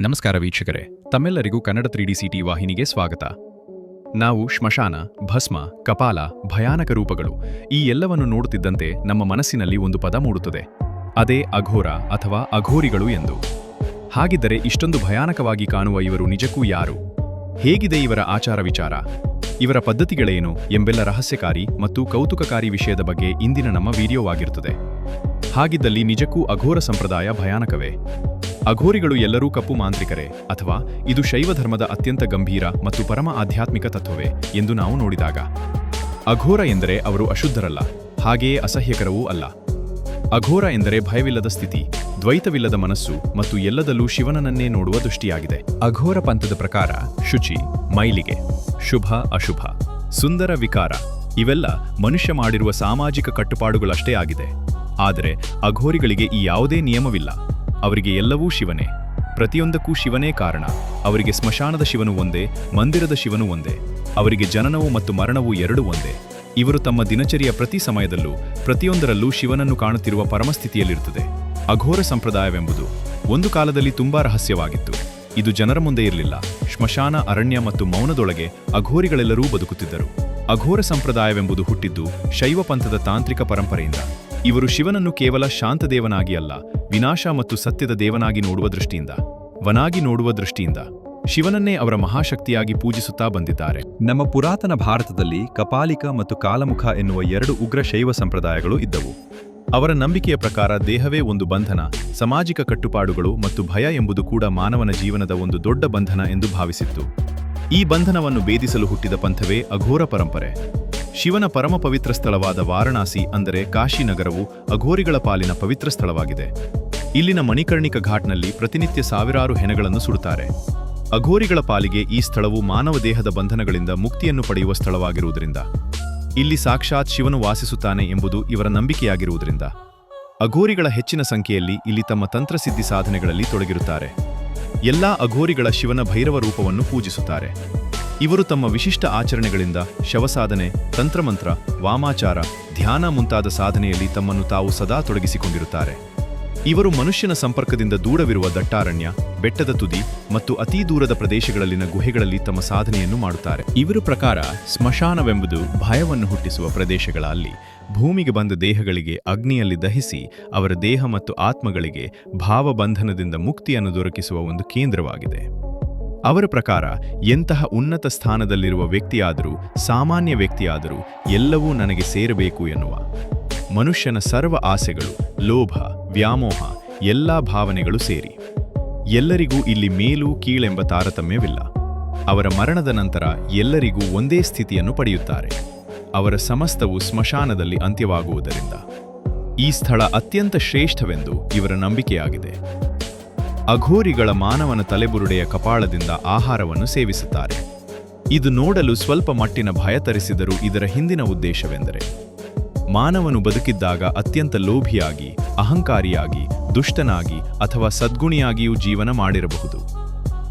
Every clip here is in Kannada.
ನಮಸ್ಕಾರ ವೀಕ್ಷಕರೇ, ತಮ್ಮೆಲ್ಲರಿಗೂ ಕನ್ನಡ ತ್ರೀ ಡಿ ಸಿಟಿ ವಾಹಿನಿಗೆ ಸ್ವಾಗತ. ನಾವು ಶ್ಮಶಾನ, ಭಸ್ಮ, ಕಪಾಲ, ಭಯಾನಕ ರೂಪಗಳು ಈ ಎಲ್ಲವನ್ನು ನೋಡುತ್ತಿದ್ದಂತೆ ನಮ್ಮ ಮನಸ್ಸಿನಲ್ಲಿ ಒಂದು ಪದ ಮೂಡುತ್ತದೆ. ಅದೇ ಅಘೋರ ಅಥವಾ ಅಘೋರಿಗಳು ಎಂದು. ಹಾಗಿದ್ದರೆ ಇಷ್ಟೊಂದು ಭಯಾನಕವಾಗಿ ಕಾಣುವ ಇವರು ನಿಜಕ್ಕೂ ಯಾರು? ಹೇಗಿದೆ ಇವರ ಆಚಾರ ವಿಚಾರ? ಇವರ ಪದ್ಧತಿಗಳೇನು ಎಂಬೆಲ್ಲ ರಹಸ್ಯಕಾರಿ ಮತ್ತು ಕೌತುಕಕಾರಿ ವಿಷಯದ ಬಗ್ಗೆ ಇಂದಿನ ನಮ್ಮ ವಿಡಿಯೋವಾಗಿರುತ್ತದೆ. ಹಾಗಿದ್ದಲ್ಲಿ ನಿಜಕ್ಕೂ ಅಘೋರ ಸಂಪ್ರದಾಯ ಭಯಾನಕವೇ? ಅಘೋರಿಗಳು ಎಲ್ಲರೂ ಕಪ್ಪು ಮಾಂತ್ರಿಕರೇ, ಅಥವಾ ಇದು ಶೈವ ಧರ್ಮದ ಅತ್ಯಂತ ಗಂಭೀರ ಮತ್ತು ಪರಮ ಆಧ್ಯಾತ್ಮಿಕ ತತ್ವವೇ ಎಂದು ನಾವು ನೋಡಿದಾಗ. ಅಘೋರ ಎಂದರೆ ಅವರು ಅಶುದ್ಧರಲ್ಲ, ಹಾಗೆಯೇ ಅಸಹ್ಯಕರವೂ ಅಲ್ಲ. ಅಘೋರ ಎಂದರೆ ಭಯವಿಲ್ಲದ ಸ್ಥಿತಿ, ದ್ವೈತವಿಲ್ಲದ ಮನಸ್ಸು ಮತ್ತು ಎಲ್ಲದಲ್ಲೂ ಶಿವನನ್ನೇ ನೋಡುವ ದೃಷ್ಟಿಯಾಗಿದೆ. ಅಘೋರ ಪಂಥದ ಪ್ರಕಾರ ಶುಚಿ, ಮೈಲಿಗೆ, ಶುಭ, ಅಶುಭ, ಸುಂದರ ವಿಕಾರ, ಇವೆಲ್ಲ ಮನುಷ್ಯ ಮಾಡಿರುವ ಸಾಮಾಜಿಕ ಕಟ್ಟುಪಾಡುಗಳಷ್ಟೇ ಆಗಿದೆ. ಆದರೆ ಅಘೋರಿಗಳಿಗೆ ಈ ಯಾವುದೇ ನಿಯಮವಿಲ್ಲ. ಅವರಿಗೆ ಎಲ್ಲವೂ ಶಿವನೇ. ಪ್ರತಿಯೊಂದಕ್ಕೂ ಶಿವನೇ ಕಾರಣ. ಅವರಿಗೆ ಸ್ಮಶಾನದ ಶಿವನು ಒಂದೇ, ಮಂದಿರದ ಶಿವನು ಒಂದೇ. ಅವರಿಗೆ ಜನನವು ಮತ್ತು ಮರಣವು ಎರಡೂ ಒಂದೇ. ಇವರು ತಮ್ಮ ದಿನಚರಿಯ ಪ್ರತಿ ಸಮಯದಲ್ಲೂ, ಪ್ರತಿಯೊಂದರಲ್ಲೂ ಶಿವನನ್ನು ಕಾಣುತ್ತಿರುವ ಪರಮಸ್ಥಿತಿಯಲ್ಲಿರುತ್ತದೆ. ಅಘೋರ ಸಂಪ್ರದಾಯವೆಂಬುದು ಒಂದು ಕಾಲದಲ್ಲಿ ತುಂಬಾ ರಹಸ್ಯವಾಗಿತ್ತು. ಇದು ಜನರ ಮುಂದೆ ಇರಲಿಲ್ಲ. ಶ್ಮಶಾನ ಅರಣ್ಯ ಮತ್ತು ಮೌನದೊಳಗೆ ಅಘೋರಿಗಳೆಲ್ಲರೂ ಬದುಕುತ್ತಿದ್ದರು. ಅಘೋರ ಸಂಪ್ರದಾಯವೆಂಬುದು ಹುಟ್ಟಿದ್ದು ಶೈವ ಪಂಥದ ತಾಂತ್ರಿಕ ಪರಂಪರೆಯಿಂದ. ಇವರು ಶಿವನನ್ನು ಕೇವಲ ಶಾಂತದೇವನಾಗಿ ಅಲ್ಲ, ವಿನಾಶ ಮತ್ತು ಸತ್ಯದ ದೇವನಾಗಿ ನೋಡುವ ದೃಷ್ಟಿಯಿಂದ, ವನಾಗಿ ನೋಡುವ ದೃಷ್ಟಿಯಿಂದ ಶಿವನನ್ನೇ ಅವರ ಮಹಾಶಕ್ತಿಯಾಗಿ ಪೂಜಿಸುತ್ತಾ ಬಂದಿದ್ದಾರೆ. ನಮ್ಮ ಪುರಾತನ ಭಾರತದಲ್ಲಿ ಕಪಾಲಿಕ ಮತ್ತು ಕಾಲಮುಖ ಎನ್ನುವ ಎರಡು ಉಗ್ರ ಶೈವ ಸಂಪ್ರದಾಯಗಳು ಇದ್ದವು. ಅವರ ನಂಬಿಕೆಯ ಪ್ರಕಾರ ದೇಹವೇ ಒಂದು ಬಂಧನ, ಸಾಮಾಜಿಕ ಕಟ್ಟುಪಾಡುಗಳು ಮತ್ತು ಭಯ ಎಂಬುದು ಕೂಡ ಮಾನವನ ಜೀವನದ ಒಂದು ದೊಡ್ಡ ಬಂಧನ ಎಂದು ಭಾವಿಸಿತ್ತು. ಈ ಬಂಧನವನ್ನು ಭೇದಿಸಲು ಹುಟ್ಟಿದ ಪಂಥವೇ ಅಘೋರ ಪರಂಪರೆ. ಶಿವನ ಪರಮ ಪವಿತ್ರ ಸ್ಥಳವಾದ ವಾರಣಾಸಿ ಅಂದರೆ ಕಾಶಿ ನಗರವು ಅಘೋರಿಗಳ ಪಾಲಿನ ಪವಿತ್ರ ಸ್ಥಳವಾಗಿದೆ. ಇಲ್ಲಿನ ಮಣಿಕರ್ಣಿಕ ಘಾಟ್ನಲ್ಲಿ ಪ್ರತಿನಿತ್ಯ ಸಾವಿರಾರು ಹೆಣಗಳನ್ನು ಸುಡುತ್ತಾರೆ. ಅಘೋರಿಗಳ ಪಾಲಿಗೆ ಈ ಸ್ಥಳವು ಮಾನವ ದೇಹದ ಬಂಧನಗಳಿಂದ ಮುಕ್ತಿಯನ್ನು ಪಡೆಯುವ ಸ್ಥಳವಾಗಿರುವುದರಿಂದ. ಇಲ್ಲಿ ಸಾಕ್ಷಾತ್ ಶಿವನು ವಾಸಿಸುತ್ತಾನೆ ಎಂಬುದು ಇವರ ನಂಬಿಕೆಯಾಗಿರುವುದರಿಂದ. ಅಘೋರಿಗಳ ಹೆಚ್ಚಿನ ಸಂಖ್ಯೆಯಲ್ಲಿ ಇಲ್ಲಿ ತಮ್ಮ ತಂತ್ರಸಿದ್ಧಿ ಸಾಧನೆಗಳಲ್ಲಿ ತೊಡಗಿರುತ್ತಾರೆ. ಎಲ್ಲಾ ಅಘೋರಿಗಳ ಶಿವನ ಭೈರವ ರೂಪವನ್ನು ಪೂಜಿಸುತ್ತಾರೆ. ಇವರು ತಮ್ಮ ವಿಶಿಷ್ಟ ಆಚರಣೆಗಳಿಂದ ಶವಸಾಧನೆ, ತಂತ್ರಮಂತ್ರ, ವಾಮಾಚಾರ, ಧ್ಯಾನ ಮುಂತಾದ ಸಾಧನೆಯಲ್ಲಿ ತಮ್ಮನ್ನು ತಾವು ಸದಾ ತೊಡಗಿಸಿಕೊಂಡಿರುತ್ತಾರೆ. ಇವರು ಮನುಷ್ಯನ ಸಂಪರ್ಕದಿಂದ ದೂರವಿರುವ ದಟ್ಟಾರಣ್ಯ, ಬೆಟ್ಟದ ತುದಿ ಮತ್ತು ಅತೀ ದೂರದ ಪ್ರದೇಶಗಳಲ್ಲಿನ ಗುಹೆಗಳಲ್ಲಿ ತಮ್ಮ ಸಾಧನೆಯನ್ನು ಮಾಡುತ್ತಾರೆ. ಇವರ ಪ್ರಕಾರ ಸ್ಮಶಾನವೆಂಬುದು ಭಯವನ್ನು ಹುಟ್ಟಿಸುವ ಪ್ರದೇಶಗಳಲ್ಲಿ ಭೂಮಿಗೆ ಬಂದ ದೇಹಗಳಿಗೆ ಅಗ್ನಿಯಲ್ಲಿ ದಹಿಸಿ ಅವರ ದೇಹ ಮತ್ತು ಆತ್ಮಗಳಿಗೆ ಭಾವಬಂಧನದಿಂದ ಮುಕ್ತಿಯನ್ನು ದೊರಕಿಸುವ ಒಂದು ಕೇಂದ್ರವಾಗಿದೆ. ಅವರ ಪ್ರಕಾರ ಎಂತಹ ಉನ್ನತ ಸ್ಥಾನದಲ್ಲಿರುವ ವ್ಯಕ್ತಿಯಾದರೂ, ಸಾಮಾನ್ಯ ವ್ಯಕ್ತಿಯಾದರೂ ಎಲ್ಲವೂ ನನಗೆ ಸೇರಬೇಕು ಎನ್ನುವ. ಮನುಷ್ಯನ ಸರ್ವ ಆಸೆಗಳು, ಲೋಭ, ವ್ಯಾಮೋಹ, ಎಲ್ಲಾ ಭಾವನೆಗಳು ಸೇರಿ. ಎಲ್ಲರಿಗೂ ಇಲ್ಲಿ ಮೇಲು ಕೀಳೆಂಬ ತಾರತಮ್ಯವಿಲ್ಲ. ಅವರ ಮರಣದ ನಂತರ ಎಲ್ಲರಿಗೂ ಒಂದೇ ಸ್ಥಿತಿಯನ್ನು ಪಡೆಯುತ್ತಾರೆ. ಅವರ ಸಮಸ್ತವು ಸ್ಮಶಾನದಲ್ಲಿ ಅಂತ್ಯವಾಗುವುದರಿಂದ. ಈ ಸ್ಥಳ ಅತ್ಯಂತ ಶ್ರೇಷ್ಠವೆಂದು ಇವರ ನಂಬಿಕೆಯಾಗಿದೆ. ಅಘೋರಿಗಳ ಮಾನವನ ತಲೆಬುರುಡೆಯ ಕಪಾಳದಿಂದ ಆಹಾರವನ್ನು ಸೇವಿಸುತ್ತಾರೆ. ಇದು ನೋಡಲು ಸ್ವಲ್ಪ ಮಟ್ಟಿನ ಭಯ ತರಿಸಿದರೂ ಇದರ ಹಿಂದಿನ ಉದ್ದೇಶವೆಂದರೆ, ಮಾನವನು ಬದುಕಿದ್ದಾಗ ಅತ್ಯಂತ ಲೋಭಿಯಾಗಿ, ಅಹಂಕಾರಿಯಾಗಿ, ದುಷ್ಟನಾಗಿ ಅಥವಾ ಸದ್ಗುಣಿಯಾಗಿಯೂ ಜೀವನ ಮಾಡಿರಬಹುದು.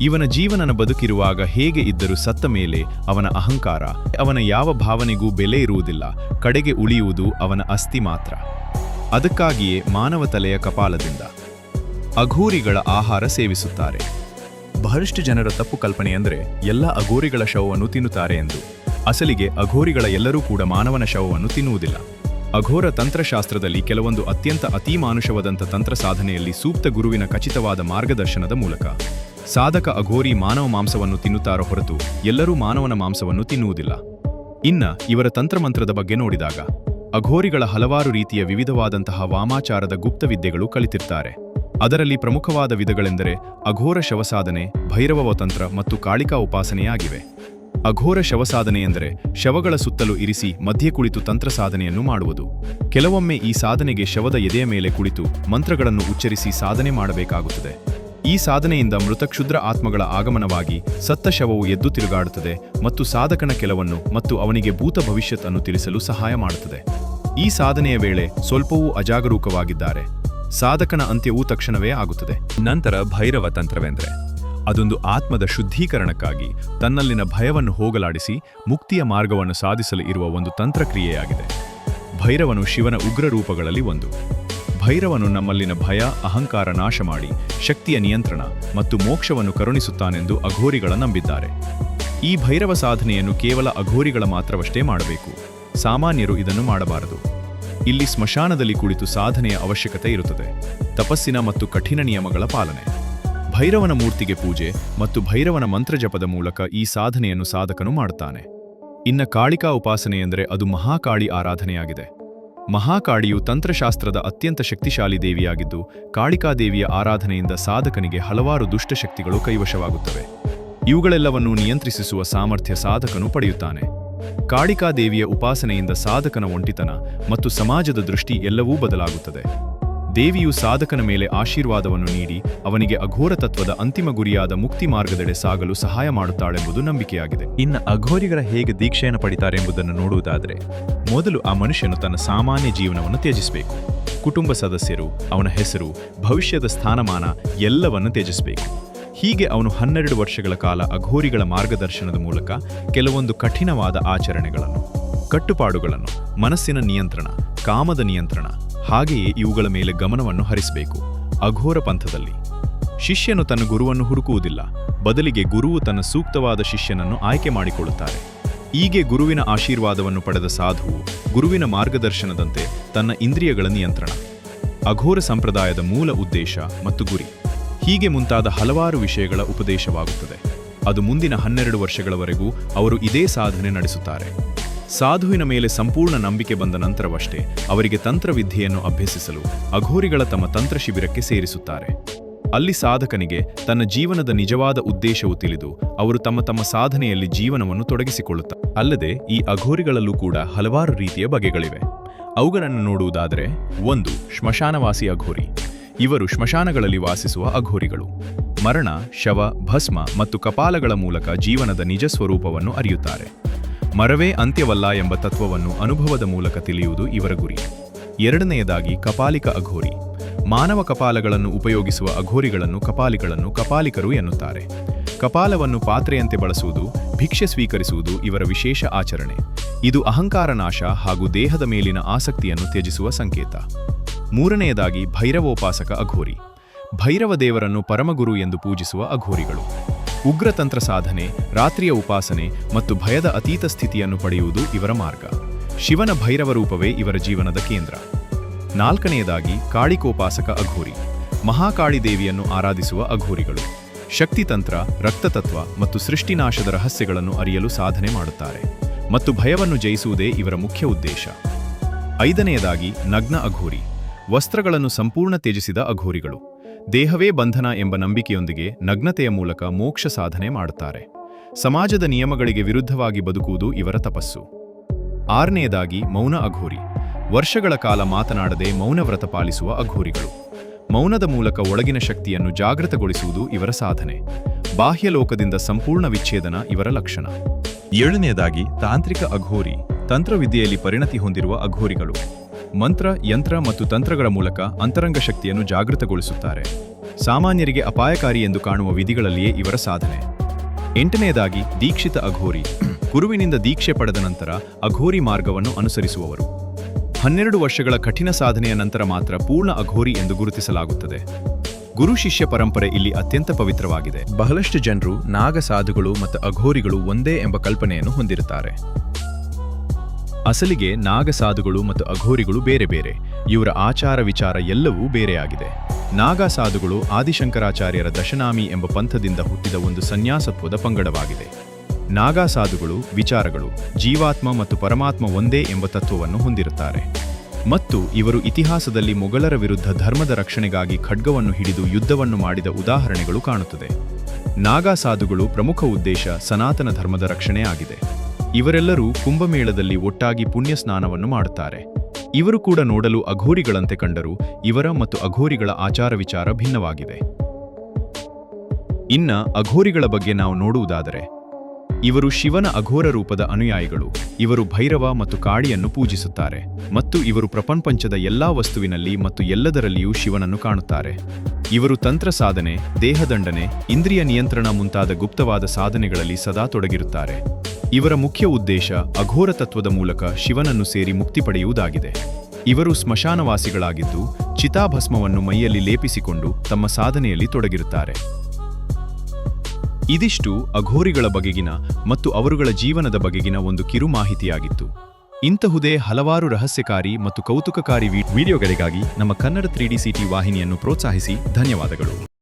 ಇವನ ಜೀವನನ ಬದುಕಿರುವಾಗ ಹೇಗೆ ಇದ್ದರೂ ಸತ್ತ ಮೇಲೆ ಅವನ ಅಹಂಕಾರ, ಅವನ ಯಾವ ಭಾವನೆಗೂ ಬೆಲೆ ಇರುವುದಿಲ್ಲ, ಕಡೆಗೆ ಉಳಿಯುವುದು ಅವನ ಅಸ್ಥಿ ಮಾತ್ರ. ಅದಕ್ಕಾಗಿಯೇ ಮಾನವ ತಲೆಯ ಕಪಾಲದಿಂದ ಅಘೋರಿಗಳ ಆಹಾರ ಸೇವಿಸುತ್ತಾರೆ. ಬಹಳಷ್ಟು ಜನರ ತಪ್ಪು ಕಲ್ಪನೆ ಅಂದರೆ ಎಲ್ಲ ಅಘೋರಿಗಳ ಶವವನ್ನು ತಿನ್ನುತ್ತಾರೆ ಎಂದು. ಅಸಲಿಗೆ ಅಘೋರಿಗಳ ಎಲ್ಲರೂ ಕೂಡ ಮಾನವನ ಶವವನ್ನು ತಿನ್ನುವುದಿಲ್ಲ. ಅಘೋರ ತಂತ್ರಶಾಸ್ತ್ರದಲ್ಲಿ ಕೆಲವೊಂದು ಅತ್ಯಂತ ಅತಿಮಾನುಷವಾದಂಥ ತಂತ್ರ ಸಾಧನೆಯಲ್ಲಿ ಸೂಕ್ತ ಗುರುವಿನ ಖಚಿತವಾದ ಮಾರ್ಗದರ್ಶನದ ಮೂಲಕ. ಸಾಧಕ ಅಘೋರಿ ಮಾನವ ಮಾಂಸವನ್ನು ತಿನ್ನುತ್ತಾರೋ ಹೊರತು ಎಲ್ಲರೂ ಮಾನವನ ಮಾಂಸವನ್ನು ತಿನ್ನುವುದಿಲ್ಲ. ಇನ್ನ ಇವರ ತಂತ್ರಮಂತ್ರದ ಬಗ್ಗೆ ನೋಡಿದಾಗ, ಅಘೋರಿಗಳ ಹಲವಾರು ರೀತಿಯ ವಿವಿಧವಾದಂತಹ ವಾಮಾಚಾರದ ಗುಪ್ತವಿದ್ಯೆಗಳು ಕಲಿತಿರ್ತಾರೆ. ಅದರಲ್ಲಿ ಪ್ರಮುಖವಾದ ವಿಧಗಳೆಂದರೆ ಅಘೋರ ಶವಸಾಧನೆ, ಭೈರವ ತಂತ್ರ ಮತ್ತು ಕಾಳಿಕಾ ಉಪಾಸನೆಯಾಗಿವೆ. ಅಘೋರ ಶವಸಾಧನೆ ಎಂದರೆ ಶವಗಳ ಸುತ್ತಲೂ ಇರಿಸಿ ಮಧ್ಯೆ ಕುಳಿತು ತಂತ್ರ ಸಾಧನೆಯನ್ನು ಮಾಡುವುದು. ಕೆಲವೊಮ್ಮೆ ಈ ಸಾಧನೆಗೆ ಶವದ ಎದೆಯ ಮೇಲೆ ಕುಳಿತು ಮಂತ್ರಗಳನ್ನು ಉಚ್ಚರಿಸಿ ಸಾಧನೆ ಮಾಡಬೇಕಾಗುತ್ತದೆ. ಈ ಸಾಧನೆಯಿಂದ ಮೃತ ಕ್ಷುದ್ರ ಆತ್ಮಗಳ ಆಗಮನವಾಗಿ ಸತ್ತ ಶವವು ಎದ್ದು ತಿರುಗಾಡುತ್ತದೆ ಮತ್ತು ಸಾಧಕನ ಕೆಲವನ್ನು ಮತ್ತು ಅವನಿಗೆ ಭೂತ ಭವಿಷ್ಯತ್ ಅನ್ನು ತಿಳಿಸಲು ಸಹಾಯ ಮಾಡುತ್ತದೆ. ಈ ಸಾಧನೆಯ ವೇಳೆ ಸ್ವಲ್ಪವೂ ಅಜಾಗರೂಕವಾಗಿದ್ದಾರೆ. ಸಾಧಕನ ಅಂತ್ಯವೂ ತಕ್ಷಣವೇ ಆಗುತ್ತದೆ. ನಂತರ ಭೈರವ ತಂತ್ರವೆಂದರೆ. ಅದೊಂದು ಆತ್ಮದ ಶುದ್ಧೀಕರಣಕ್ಕಾಗಿ ತನ್ನಲ್ಲಿನ ಭಯವನ್ನು ಹೋಗಲಾಡಿಸಿ ಮುಕ್ತಿಯ ಮಾರ್ಗವನ್ನು ಸಾಧಿಸಲು ಇರುವ ಒಂದು ತಂತ್ರಕ್ರಿಯೆಯಾಗಿದೆ. ಭೈರವನು ಶಿವನ ಉಗ್ರ ರೂಪಗಳಲ್ಲಿ ಒಂದು. ಭೈರವನು ನಮ್ಮಲ್ಲಿನ ಭಯ, ಅಹಂಕಾರ ನಾಶ ಮಾಡಿ ಶಕ್ತಿಯ ನಿಯಂತ್ರಣ ಮತ್ತು ಮೋಕ್ಷವನ್ನು ಕರುಣಿಸುತ್ತಾನೆಂದು ಅಘೋರಿಗಳ ನಂಬಿದ್ದಾರೆ. ಈ ಭೈರವ ಸಾಧನೆಯನ್ನು ಕೇವಲ ಅಘೋರಿಗಳ ಮಾತ್ರವಷ್ಟೇ ಮಾಡಬೇಕು. ಸಾಮಾನ್ಯರು ಇದನ್ನು ಮಾಡಬಾರದು. ಇಲ್ಲಿ ಸ್ಮಶಾನದಲ್ಲಿ ಕುಳಿತು ಸಾಧನೆಯ ಅವಶ್ಯಕತೆ ಇರುತ್ತದೆ. ತಪಸ್ಸಿನ ಮತ್ತು ಕಠಿಣ ನಿಯಮಗಳ ಪಾಲನೆ. ಭೈರವನ ಮೂರ್ತಿಗೆ ಪೂಜೆ ಮತ್ತು ಭೈರವನ ಮಂತ್ರಜಪದ ಮೂಲಕ ಈ ಸಾಧನೆಯನ್ನು ಸಾಧಕನು ಮಾಡುತ್ತಾನೆ. ಇನ್ನ ಕಾಳಿಕಾ ಉಪಾಸನೆ ಎಂದರೆ ಅದು ಮಹಾಕಾಳಿ ಆರಾಧನೆಯಾಗಿದೆ. ಮಹಾಕಾಳಿಯು ತಂತ್ರಶಾಸ್ತ್ರದ ಅತ್ಯಂತ ಶಕ್ತಿಶಾಲಿ ದೇವಿಯಾಗಿದ್ದು ಕಾಳಿಕಾದೇವಿಯ ಆರಾಧನೆಯಿಂದ ಸಾಧಕನಿಗೆ ಹಲವಾರು ದುಷ್ಟಶಕ್ತಿಗಳು ಕೈವಶವಾಗುತ್ತವೆ. ಇವುಗಳೆಲ್ಲವನ್ನೂ ನಿಯಂತ್ರಿಸುವ ಸಾಮರ್ಥ್ಯ ಸಾಧಕನು ಪಡೆಯುತ್ತಾನೆ. ಕಾಳಿಕಾದೇವಿಯ ಉಪಾಸನೆಯಿಂದ ಸಾಧಕನ ಒಂಟಿತನ ಮತ್ತು ಸಮಾಜದ ದೃಷ್ಟಿ ಎಲ್ಲವೂ ಬದಲಾಗುತ್ತದೆ. ದೇವಿಯು ಸಾಧಕನ ಮೇಲೆ ಆಶೀರ್ವಾದವನ್ನು ನೀಡಿ ಅವನಿಗೆ ಅಘೋರ ತತ್ವದ ಅಂತಿಮ ಗುರಿಯಾದ ಮುಕ್ತಿ ಮಾರ್ಗದೆಡೆ ಸಾಗಲು ಸಹಾಯ ಮಾಡುತ್ತಾಳೆಂಬುದು ನಂಬಿಕೆಯಾಗಿದೆ. ಇನ್ನು ಅಘೋರಿಗರ ಹೇಗೆ ದೀಕ್ಷೆಯನ್ನು ಪಡಿತಾರೆ ಎಂಬುದನ್ನು ನೋಡುವುದಾದರೆ, ಮೊದಲು ಆ ಮನುಷ್ಯನು ತನ್ನ ಸಾಮಾನ್ಯ ಜೀವನವನ್ನು ತ್ಯಜಿಸಬೇಕು. ಕುಟುಂಬ ಸದಸ್ಯರು, ಅವನ ಹೆಸರು, ಭವಿಷ್ಯದ ಸ್ಥಾನಮಾನ ಎಲ್ಲವನ್ನು ತ್ಯಜಿಸಬೇಕು. ಹೀಗೆ ಅವನು ಹನ್ನೆರಡು ವರ್ಷಗಳ ಕಾಲ ಅಘೋರಿಗಳ ಮಾರ್ಗದರ್ಶನದ ಮೂಲಕ ಕೆಲವೊಂದು ಕಠಿಣವಾದ ಆಚರಣೆಗಳನ್ನು, ಕಟ್ಟುಪಾಡುಗಳನ್ನು, ಮನಸ್ಸಿನ ನಿಯಂತ್ರಣ, ಕಾಮದ ನಿಯಂತ್ರಣ, ಹಾಗೆಯೇ ಇವುಗಳ ಮೇಲೆ ಗಮನವನ್ನು ಹರಿಸಬೇಕು. ಅಘೋರ ಪಂಥದಲ್ಲಿ ಶಿಷ್ಯನು ತನ್ನ ಗುರುವನ್ನು ಹುಡುಕುವುದಿಲ್ಲ, ಬದಲಿಗೆ ಗುರುವು ತನ್ನ ಸೂಕ್ತವಾದ ಶಿಷ್ಯನನ್ನು ಆಯ್ಕೆ ಮಾಡಿಕೊಳ್ಳುತ್ತಾರೆ. ಹೀಗೆ ಗುರುವಿನ ಆಶೀರ್ವಾದವನ್ನು ಪಡೆದ ಸಾಧುವು ಗುರುವಿನ ಮಾರ್ಗದರ್ಶನದಂತೆ ತನ್ನ ಇಂದ್ರಿಯಗಳ ನಿಯಂತ್ರಣ. ಅಘೋರ ಸಂಪ್ರದಾಯದ ಮೂಲ ಉದ್ದೇಶ ಮತ್ತು ಗುರಿ. ಹೀಗೆ ಮುಂತಾದ ಹಲವಾರು ವಿಷಯಗಳ ಉಪದೇಶವಾಗುತ್ತದೆ. ಅದು ಮುಂದಿನ ಹನ್ನೆರಡು ವರ್ಷಗಳವರೆಗೂ ಅವರು ಇದೇ ಸಾಧನೆ ನಡೆಸುತ್ತಾರೆ. ಸಾಧುವಿನ ಮೇಲೆ ಸಂಪೂರ್ಣ ನಂಬಿಕೆ ಬಂದ ನಂತರವಷ್ಟೇ ಅವರಿಗೆ ತಂತ್ರವಿದ್ಯೆಯನ್ನು ಅಭ್ಯಸಿಸಲು ಅಘೋರಿಗಳ ತಮ್ಮ ತಂತ್ರ ಶಿಬಿರಕ್ಕೆ ಸೇರಿಸುತ್ತಾರೆ. ಅಲ್ಲಿ ಸಾಧಕನಿಗೆ ತನ್ನ ಜೀವನದ ನಿಜವಾದ ಉದ್ದೇಶವು ತಿಳಿದು ಅವರು ತಮ್ಮ ತಮ್ಮ ಸಾಧನೆಯಲ್ಲಿ ಜೀವನವನ್ನು ತೊಡಗಿಸಿಕೊಳ್ಳುತ್ತಾರೆ. ಅಲ್ಲದೆ ಈ ಅಘೋರಿಗಳಲ್ಲೂ ಕೂಡ ಹಲವಾರು ರೀತಿಯ ಬಗೆಗಳಿವೆ. ಅವುಗಳನ್ನು ನೋಡುವುದಾದರೆ, ಒಂದು, ಶ್ಮಶಾನವಾಸಿ ಅಘೋರಿ. ಇವರು ಶ್ಮಶಾನಗಳಲ್ಲಿ ವಾಸಿಸುವ ಅಘೋರಿಗಳು. ಮರಣ, ಶವ, ಭಸ್ಮ ಮತ್ತು ಕಪಾಲಗಳ ಮೂಲಕ ಜೀವನದ ನಿಜ ಸ್ವರೂಪವನ್ನು ಅರಿಯುತ್ತಾರೆ. ಮರವೇ ಅಂತ್ಯವಲ್ಲ ಎಂಬ ತತ್ವವನ್ನು ಅನುಭವದ ಮೂಲಕ ತಿಳಿಯುವುದು ಇವರ ಗುರಿ. ಎರಡನೆಯದಾಗಿ ಕಪಾಲಿಕ ಅಘೋರಿ. ಮಾನವ ಕಪಾಲಗಳನ್ನು ಉಪಯೋಗಿಸುವ ಅಘೋರಿಗಳನ್ನು ಕಪಾಲಿಗಳನ್ನು ಕಪಾಲಿಕರು ಎನ್ನುತ್ತಾರೆ. ಕಪಾಲವನ್ನು ಪಾತ್ರೆಯಂತೆ ಬಳಸುವುದು, ಭಿಕ್ಷೆ ಸ್ವೀಕರಿಸುವುದು ಇವರ ವಿಶೇಷ ಆಚರಣೆ. ಇದು ಅಹಂಕಾರ ನಾಶ ಹಾಗೂ ದೇಹದ ಮೇಲಿನ ಆಸಕ್ತಿಯನ್ನು ತ್ಯಜಿಸುವ ಸಂಕೇತ. ಮೂರನೆಯದಾಗಿ ಭೈರವೋಪಾಸಕ ಅಘೋರಿ. ಭೈರವ ದೇವರನ್ನು ಪರಮಗುರು ಎಂದು ಪೂಜಿಸುವ ಅಘೋರಿಗಳು. ಉಗ್ರತಂತ್ರ ಸಾಧನೆ, ರಾತ್ರಿಯ ಉಪಾಸನೆ ಮತ್ತು ಭಯದ ಅತೀತ ಸ್ಥಿತಿಯನ್ನು ಪಡೆಯುವುದು ಇವರ ಮಾರ್ಗ. ಶಿವನ ಭೈರವ ರೂಪವೇ ಇವರ ಜೀವನದ ಕೇಂದ್ರ. ನಾಲ್ಕನೆಯದಾಗಿ ಕಾಳಿಕೋಪಾಸಕ ಅಘೋರಿ. ಮಹಾಕಾಳಿ ದೇವಿಯನ್ನು ಆರಾಧಿಸುವ ಅಘೋರಿಗಳು. ಶಕ್ತಿತಂತ್ರ ರಕ್ತತತ್ವ ಮತ್ತು ಸೃಷ್ಟಿನಾಶದ ರಹಸ್ಯಗಳನ್ನು ಅರಿಯಲು ಸಾಧನೆ ಮಾಡುತ್ತಾರೆ ಮತ್ತು ಭಯವನ್ನು ಜಯಿಸುವುದೇ ಇವರ ಮುಖ್ಯ ಉದ್ದೇಶ. ಐದನೆಯದಾಗಿ ನಗ್ನ ಅಘೋರಿ. ವಸ್ತ್ರಗಳನ್ನು ಸಂಪೂರ್ಣ ತ್ಯಜಿಸಿದ ಅಘೋರಿಗಳು. ದೇಹವೇ ಬಂಧನ ಎಂಬ ನಂಬಿಕೆಯೊಂದಿಗೆ ನಗ್ನತೆಯ ಮೂಲಕ ಮೋಕ್ಷ ಸಾಧನೆ ಮಾಡುತ್ತಾರೆ. ಸಮಾಜದ ನಿಯಮಗಳಿಗೆ ವಿರುದ್ಧವಾಗಿ ಬದುಕುವುದು ಇವರ ತಪಸ್ಸು. ಆರನೆಯದಾಗಿ ಮೌನ ಅಘೋರಿ. ವರ್ಷಗಳ ಕಾಲ ಮಾತನಾಡದೆ ಮೌನವ್ರತ ಪಾಲಿಸುವ ಅಘೋರಿಗಳು. ಮೌನದ ಮೂಲಕ ಒಳಗಿನ ಶಕ್ತಿಯನ್ನು ಜಾಗೃತಗೊಳಿಸುವುದು ಇವರ ಸಾಧನೆ. ಬಾಹ್ಯ ಲೋಕದಿಂದ ಸಂಪೂರ್ಣ ವಿಚ್ಛೇದನ ಇವರ ಲಕ್ಷಣ. ಏಳನೆಯದಾಗಿ ತಾಂತ್ರಿಕ ಅಘೋರಿ. ತಂತ್ರವಿದ್ಯೆಯಲ್ಲಿ ಪರಿಣತಿ ಹೊಂದಿರುವ ಅಘೋರಿಗಳು. ಮಂತ್ರ, ಯಂತ್ರ ಮತ್ತು ತಂತ್ರಗಳ ಮೂಲಕ ಅಂತರಂಗ ಶಕ್ತಿಯನ್ನು ಜಾಗೃತಗೊಳಿಸುತ್ತಾರೆ. ಸಾಮಾನ್ಯರಿಗೆ ಅಪಾಯಕಾರಿ ಎಂದು ಕಾಣುವ ವಿಧಿಗಳಲ್ಲಿಯೇ ಇವರ ಸಾಧನೆ. ಎಂಟನೆಯದಾಗಿ, ದೀಕ್ಷಿತ ಅಘೋರಿ. ಗುರುವಿನಿಂದ ದೀಕ್ಷೆ ಪಡೆದ ನಂತರ ಅಘೋರಿ ಮಾರ್ಗವನ್ನು ಅನುಸರಿಸುವವರು. ಹನ್ನೆರಡು ವರ್ಷಗಳ ಕಠಿಣ ಸಾಧನೆಯ ನಂತರ ಮಾತ್ರ ಪೂರ್ಣ ಅಘೋರಿ ಎಂದು ಗುರುತಿಸಲಾಗುತ್ತದೆ. ಗುರು ಶಿಷ್ಯ ಪರಂಪರೆ ಇಲ್ಲಿ ಅತ್ಯಂತ ಪವಿತ್ರವಾಗಿದೆ. ಬಹಳಷ್ಟು ಜನರು ನಾಗ ಸಾಧುಗಳು ಮತ್ತು ಅಘೋರಿಗಳು ಒಂದೇ ಎಂಬ ಕಲ್ಪನೆಯನ್ನು ಹೊಂದಿರುತ್ತಾರೆ. ಅಸಲಿಗೆ ನಾಗಸಾಧುಗಳು ಮತ್ತು ಅಘೋರಿಗಳು ಬೇರೆ ಬೇರೆ. ಇವರ ಆಚಾರ ವಿಚಾರ ಎಲ್ಲವೂ ಬೇರೆಯಾಗಿದೆ. ನಾಗಸಾಧುಗಳು ಆದಿಶಂಕರಾಚಾರ್ಯರ ದಶನಾಮಿ ಎಂಬ ಪಂಥದಿಂದ ಹುಟ್ಟಿದ ಒಂದು ಸನ್ಯಾಸತ್ವದ ಪಂಗಡವಾಗಿದೆ. ನಾಗಸಾಧುಗಳು ವಿಚಾರಗಳು ಜೀವಾತ್ಮ ಮತ್ತು ಪರಮಾತ್ಮ ಒಂದೇ ಎಂಬ ತತ್ವವನ್ನು ಹೊಂದಿರುತ್ತಾರೆ. ಮತ್ತು ಇವರು ಇತಿಹಾಸದಲ್ಲಿ ಮೊಘಲರ ವಿರುದ್ಧ ಧರ್ಮದ ರಕ್ಷಣೆಗಾಗಿ ಖಡ್ಗವನ್ನು ಹಿಡಿದು ಯುದ್ಧವನ್ನು ಮಾಡಿದ ಉದಾಹರಣೆಗಳು ಕಾಣುತ್ತದೆ. ನಾಗಸಾಧುಗಳು ಪ್ರಮುಖ ಉದ್ದೇಶ ಸನಾತನ ಧರ್ಮದ ರಕ್ಷಣೆ ಆಗಿದೆ. ಇವರೆಲ್ಲರೂ ಕುಂಭಮೇಳದಲ್ಲಿ ಒಟ್ಟಾಗಿ ಪುಣ್ಯ ಸ್ನಾನವನ್ನು ಮಾಡುತ್ತಾರೆ. ಇವರು ಕೂಡ ನೋಡಲು ಅಘೋರಿಗಳಂತೆ ಕಂಡರೂ ಇವರ ಮತ್ತು ಅಘೋರಿಗಳ ಆಚಾರ ವಿಚಾರ ಭಿನ್ನವಾಗಿದೆ. ಇನ್ನ ಅಘೋರಿಗಳ ಬಗ್ಗೆ ನಾವು ನೋಡುವುದಾದರೆ, ಇವರು ಶಿವನ ಅಘೋರ ರೂಪದ ಅನುಯಾಯಿಗಳು, ಇವರು ಭೈರವ ಮತ್ತು ಕಾಳಿಯನ್ನು ಪೂಜಿಸುತ್ತಾರೆ ಮತ್ತು ಇವರು ಪ್ರಪಂಚದ ಎಲ್ಲಾ ವಸ್ತುವಿನಲ್ಲಿ ಮತ್ತು ಎಲ್ಲದರಲ್ಲಿಯೂ ಶಿವನನ್ನು ಕಾಣುತ್ತಾರೆ. ಇವರು ತಂತ್ರ ಸಾಧನೆ ದೇಹದಂಡನೆ ಇಂದ್ರಿಯ ನಿಯಂತ್ರಣ ಮುಂತಾದ ಗುಪ್ತವಾದ ಸಾಧನೆಗಳಲ್ಲಿ ಸದಾ ತೊಡಗಿರುತ್ತಾರೆ. ಇವರ ಮುಖ್ಯ ಉದ್ದೇಶ ಅಘೋರ ತತ್ವದ ಮೂಲಕ ಶಿವನನ್ನು ಸೇರಿ ಮುಕ್ತಿ ಪಡೆಯುವುದಾಗಿದೆ. ಇವರು ಸ್ಮಶಾನವಾಸಿಗಳಾಗಿದ್ದು, ಚಿತಾಭಸ್ಮವನ್ನು ಮೈಯಲ್ಲಿ ಲೇಪಿಸಿಕೊಂಡು ತಮ್ಮ ಸಾಧನೆಯಲ್ಲಿ ತೊಡಗಿರುತ್ತಾರೆ. ಇದಿಷ್ಟು ಅಘೋರಿಗಳ ಬಗೆಗಿನ ಮತ್ತು ಅವರುಗಳ ಜೀವನದ ಬಗೆಗಿನ ಒಂದು ಕಿರು ಮಾಹಿತಿಯಾಗಿತ್ತು. ಇಂತಹುದೇ ಹಲವಾರು ರಹಸ್ಯಕಾರಿ ಮತ್ತು ಕೌತುಕಕಾರಿ ವಿಡಿಯೋಗಳಿಗಾಗಿ ನಮ್ಮ ಕನ್ನಡ ತ್ರೀಡಿ ಸಿಟಿ ವಾಹಿನಿಯನ್ನು ಪ್ರೋತ್ಸಾಹಿಸಿ ಧನ್ಯವಾದಗಳು.